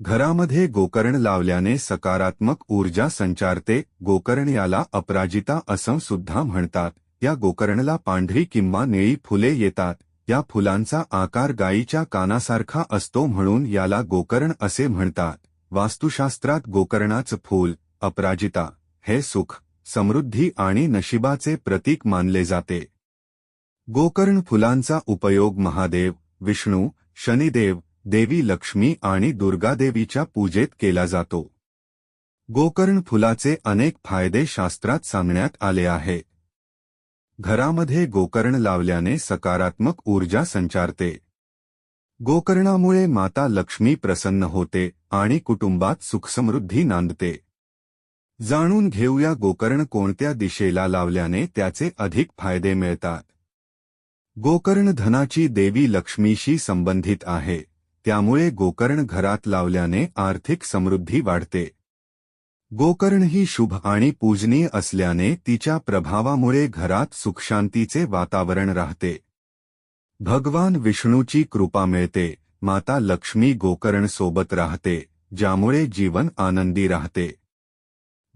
घरामध्ये गोकर्ण लावल्याने सकारात्मक ऊर्जा संचारते गोकर्ण याला अपराजिता असं सुद्धा म्हणतात. या गोकर्णला पांढरी किंवा निळी फुले येतात. या फुलांचा आकार गायीच्या कानासारखा असतो म्हणून याला गोकर्ण असे म्हणतात. वास्तुशास्त्रात गोकर्णाचं फूल अपराजिता हे सुख समृद्धी आणि नशिबाचे प्रतीक मानले जाते. गोकर्ण फुलांचा उपयोग महादेव विष्णू शनिदेव देवी लक्ष्मी आणि दुर्गादेवीच्या पूजेत केला जातो. गोकर्ण फुलाचे अनेक फायदे शास्त्रात सांगण्यात आले आहे. घरामध्ये गोकर्ण लावल्याने सकारात्मक ऊर्जा संचारते. गोकर्णामुळे माता लक्ष्मी प्रसन्न होते आणि कुटुंबात सुखसमृद्धी नांदते. जाणून घेऊया गोकर्ण कोणत्या दिशेला लावल्याने त्याचे अधिक फायदे मिळतात. गोकर्ण धनाची देवी लक्ष्मीशी संबंधित आहे. त्यामुळे गोकर्ण घरात लावल्याने आर्थिक समृद्धी वाढते. गोकर्ण ही शुभ आणि पूजनीय असल्याने तिच्या प्रभावामुळे घरात सुखशांतीचे वातावरण राहते. भगवान विष्णूची कृपा मिळते, माता लक्ष्मी गोकर्ण सोबत राहते, ज्यामुळे जीवन आनंदी राहते.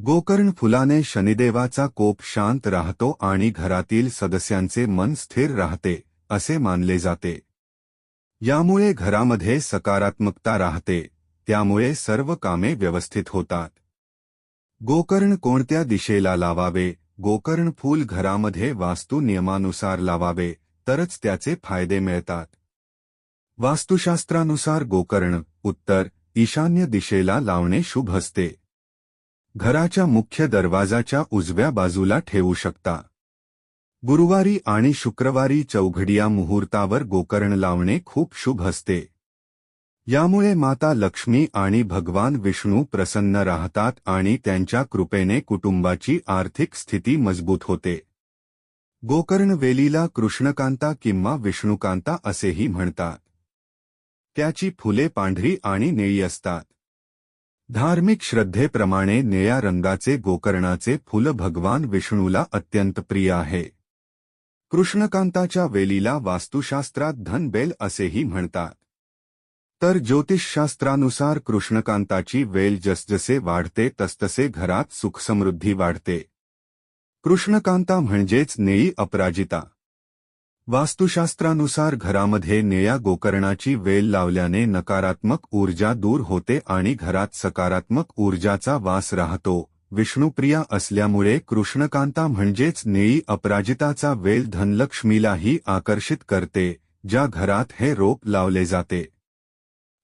गोकर्ण फुलाने शनिदेवाचा कोप शांत राहतो आणि घरातील सदस्यांचे मन स्थिर राहते, असे मानले जाते. यामुळे घरामध्ये सकारात्मकता राहते त्यामुळे सर्व कामे व्यवस्थित होतात. गोकर्ण कोणत्या दिशेला लावावे? गोकर्ण फूल घरामध्ये वास्तू नियमानुसार लावावे तरच त्याचे फायदे मिळतात. वास्तुशास्त्रानुसार गोकर्ण उत्तर ईशान्य दिशेला लावणे शुभ असते. घराच्या मुख्य दरवाजाच्या उजव्या बाजूला ठेवू शकता. गुरुवारी आणि शुक्रवारी चौघडिया मुहूर्तावर गोकर्ण लावणे खूप शुभ असते. यामुळे माता लक्ष्मी आणि भगवान विष्णू प्रसन्न राहतात आणि त्यांच्या कृपेने कुटुंबाची आर्थिक स्थिती मजबूत होते. गोकर्ण वेलीला कृष्णकांता किंवा विष्णुकांता असेही म्हणतात. त्याची फुले पांढरी आणि निळी असतात. धार्मिक श्रद्धेप्रमाणे निळ्या रंगाचे गोकर्णाचे फुल भगवान विष्णूला अत्यंत प्रिय आहे. कृष्णकांताच्या वेलीला वास्तुशास्त्रात धनबेल असेही म्हणतात. तर ज्योतिषशास्त्रानुसार कृष्णकांताची वेल जसजसे वाढते तसतसे घरात सुखसमृद्धी वाढते. कृष्णकांता म्हणजेच नेई अपराजिता. वास्तुशास्त्रानुसार घरामध्ये निळ्या गोकर्णाची वेल लावल्याने नकारात्मक ऊर्जा दूर होते आणि घरात सकारात्मक ऊर्जाचा वास राहतो. विष्णुप्रिया असल्यामुळे कृष्णकांता म्हणजेच नेई अपराजिताचा वेल धनलक्ष्मीलाही आकर्षित करते ज्या घरात हे रोप लावले जाते.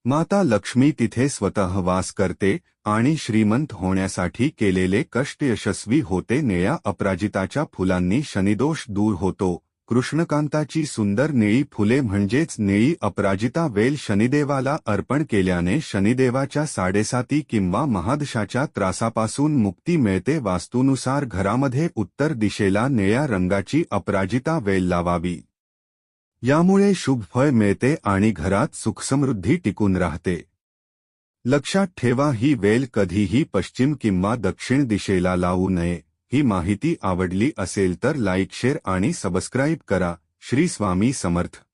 माता लक्ष्मी तिथे स्वतः वास करते आणि श्रीमंत होण्यासाठी केलेले कष्ट यशस्वी होते नेया अपराजिताच्या फुलांनी शनिदोष दूर होतो. कृष्णकांताची सुंदर निळी फुले म्हणजेच निळी अपराजिता वेल शनिदेवाला अर्पण केल्याने शनिदेवाच्या साडेसाती किंवा महादशाच्या त्रासापासून मुक्ती मिळते वास्तूनुसार घरामध्ये उत्तर दिशेला निळ्या रंगाची अपराजिता वेल लावावी. यामुळे शुभ फळ मिळते आणि घरात सुखसमृद्धी टिकून राहते. लक्षात ठेवा ही वेल कधीही पश्चिम किंवा दक्षिण दिशेला लावू नये. ही माहिती आवडली असेल तर लाईक शेअर आणि सबस्क्राईब करा. श्री स्वामी समर्थ.